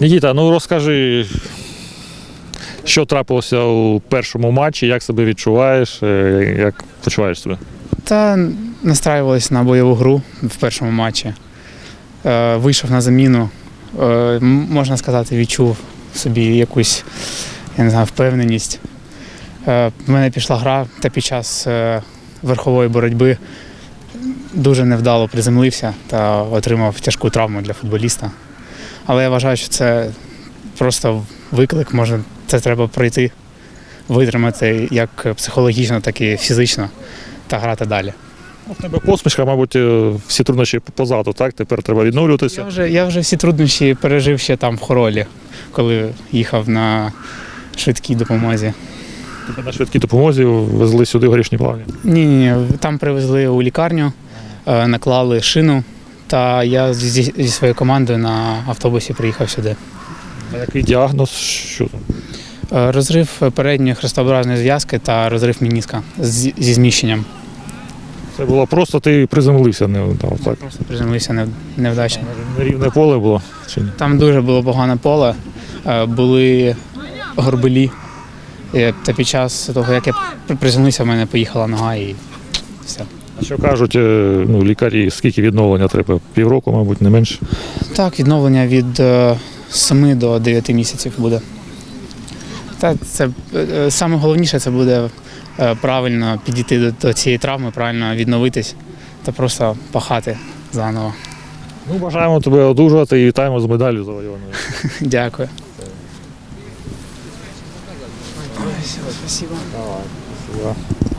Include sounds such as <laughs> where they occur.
Нікіта, ну розкажи, що трапилося у першому матчі, як себе відчуваєш, е, як почуваєш себе? Та настраювалися на бойову гру в першому матчі. Е, вийшов на заміну. Е, можна сказати, відчув собі якусь я не знаю, впевненість. Е, в мене пішла гра, та під час верхової боротьби дуже невдало приземлився та отримав тяжку травму для футболіста. Але я вважаю, що це просто виклик, може, це треба пройти, витримати як психологічно, так і фізично та грати далі. В тебе посмішка, мабуть, е, всі труднощі позаду, так? Тепер треба відновлюватися. Я вже, я вже всі труднощі пережив ще там в хоролі, коли їхав на швидкій допомозі. Тебе на швидкій допомозі везли сюди в горішні плавні. Ні, ні, там привезли у лікарню, е, наклали шину, та я зі, зі своєю командою на автобусі приїхав сюди. А який діагноз? Що? Е, Розрив передньої хрестообразної зв'язки та розрив мініска з- зі зміщенням. Це було просто ти приземлився, не так. так. Просто приземлився нев- невдачно. Нерівне поле було. Чи ні? Там дуже було погане поле, е, були горбелі. Е, Та під час того, як я при- приземлився, в мене поїхала нога і все. А що кажуть е, ну, лікарі, скільки відновлення треба? Півроку, мабуть, не менше. Так, відновлення від е, 7 до 9 місяців буде. Та це е, саме головніше це буде е, правильно підійти до, до цієї травми, правильно відновитись та просто пахати заново. Ну, бажаємо тебе одужувати і вітаємо з медаллю завойованою. <laughs> Дякую. Спасибо. Давай.